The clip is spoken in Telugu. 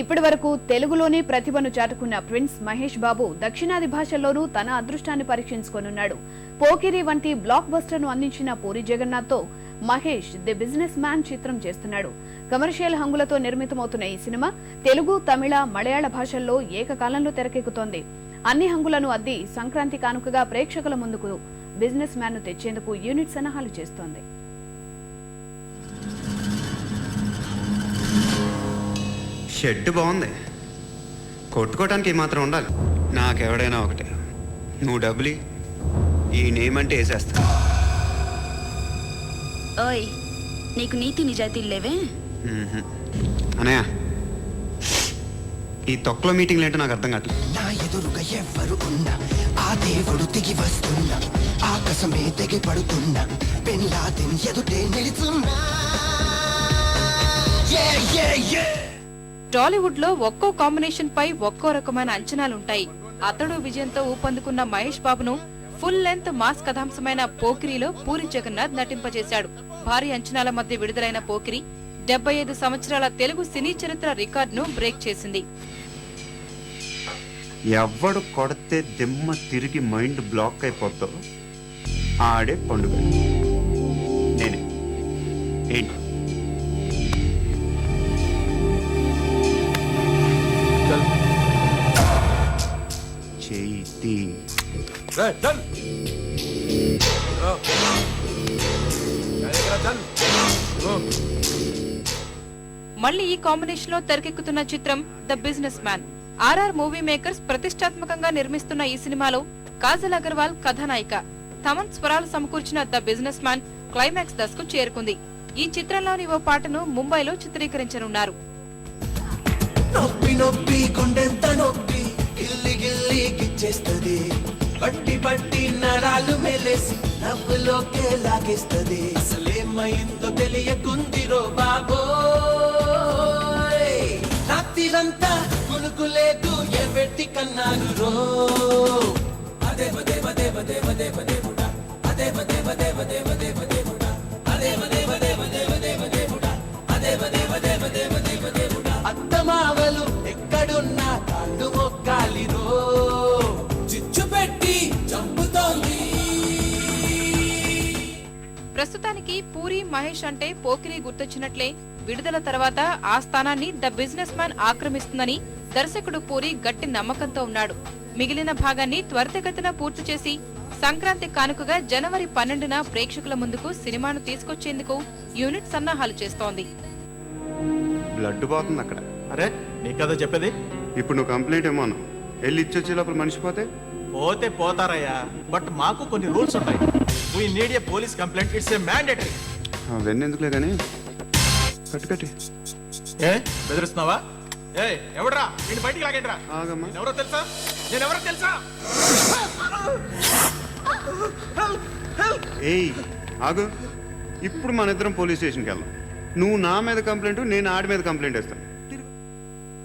ఇప్పటి వరకు తెలుగులోనే ప్రతిభను చాటుకున్న ప్రిన్స్ మహేష్ బాబు దక్షిణాది భాషల్లోనూ తన అదృష్టాన్ని పరీక్షించుకోనున్నాడు. పోకిరి వంటి బ్లాక్ బస్టర్ను అందించిన పూరి జగన్నాథ్తో మహేష్ ది బిజినెస్ మ్యాన్ చిత్రం చేస్తున్నాడు. కమర్షియల్ హంగులతో నిర్మితమవుతున్న ఈ సినిమా తెలుగు తమిళ మలయాళ భాషల్లో ఏకకాలంలో తెరకెక్కుతోంది. అన్ని హంగులను అద్ది సంక్రాంతి కానుకగా ప్రేక్షకుల ముందుకు బిజినెస్ మ్యాన్ను తెచ్చేందుకు యూనిట్ సన్నాహాలు చేస్తోంది. షెడ్ బాగుంది. కొట్టుకోవటానికి ఏమాత్రం ఉండాలి. నాకెవడైనా ఒకటే. నువ్వు డబ్బులి ఈ నేమ్ అంటే వేసేస్తా. ఓయ్ నీకు నీతి నిజాయితీలు లేవే. అనయ్య ఈ తొక్కలో మీటింగ్లు ఏంటో నాకు అర్థం కావట్లేదు. నా ఎదురుగా ఎవ్వరు ఉన్నా ఆ దేవుడు దిగి వస్తున్నా ఆకాశమే తెగి పడుతున్నా పెన్లాదిన్ ఎదుటే నిలుచున్నా. Yeah, yeah, yeah. టాలీవుడ్లో ఒక్కో కాంబినేషన్ పై ఒక్కో రకమైన అంచనాలుంటాయి. అతడు విజయంతో ఊపందుకున్న మహేష్ బాబును ఫుల్ లెంత్ మాస్ కథాంశమైన పోకిరిలో పూరి జగన్నాథ్ నటింపజేశాడు. భారీ అంచనాల మధ్య విడుదలైన పోకిరి డెబ్బై ఐదు సంవత్సరాల తెలుగు సినీ చరిత్ర రికార్డును బ్రేక్ చేసింది. ఎవడు కొడితే దిమ్మ తిరిగి మైండ్ బ్లాక్ అయిపోతావు ఆడే పండుగ. నేనే. ఏంటి? మళ్ళీ ఈ కాంబినేషన్లో తెరకెక్కుతున్న చిత్రం the businessman. R R movie makers ప్రతిష్టాత్మకంగా నిర్మిస్తున్న ఈ సినిమాలో కాజల్ అగర్వాల్ కథానాయిక. తమన్ స్వరాలు సమకూర్చిన ద బిజినెస్ మ్యాన్ క్లైమాక్స్ దశకు చేరుకుంది. ఈ చిత్రంలోని ఓ పాటను ముంబైలో చిత్రీకరించనున్నారు. నొప్పి నొప్పి గుండెంత నొప్పి గిల్లి గిల్లి గిచ్చేస్తది. బట్టి బట్టి నరాలు మెలేసి నవ్వులోకే లాగిస్తుంది. అసలేమైందో తెలియకుందిరో బాబో రాత్రిరంతా మునుకు లేదు ఎవెట్టి కన్నాను రో అదే దేవ దేవ దేవ దేవ. దేవుడా ప్రస్తుతానికి పూరి మహేష్ అంటే పోకిరి గుర్తొచ్చినట్లే విడుదల తర్వాత ఆ స్థానాన్ని ద బిజినెస్ మ్యాన్ ఆక్రమిస్తుందని దర్శకుడు పూరి గట్టి నమ్మకంతో ఉన్నాడు. మిగిలిన భాగాన్ని త్వరితగతిన పూర్తి చేసి సంక్రాంతి కానుకగా జనవరి పన్నెండున ప్రేక్షకుల ముందుకు సినిమాను తీసుకొచ్చేందుకు యూనిట్ సన్నాహాలు చేస్తోంది. బ్లడ్ పోతుంది అక్కడ. అరే నీ కదా చెప్పేది? ఇప్పుడు నువ్వు కంప్లైంట్ ఏమో వెళ్ళి ఇచ్చొచ్చే లోపల మనిషి పోతే పోతే పోతారయ్యా బట్ మాకు కొన్ని రూల్స్ ఉంటాయి. We need a police complaint it's a mandatory అవన్నీ ఎందుకులే కానీ? కట్టు కట్టి. ఏ? బెదిరిస్తున్నావా? ఏ ఎవడ్రా? నేను బయటికి లాగేట్రా ఆగమ్మా. ఎవరో తెలుసా? నేను ఎవరో తెలుసా? ఏయ్ ఆగు. ఇప్పుడు మన ఇద్దరం పోలీస్ స్టేషన్కి వెళ్దాం. నువ్వు నా మీద కంప్లైంట్ నేను ఆడి మీద కంప్లైంట్ వేస్తాను.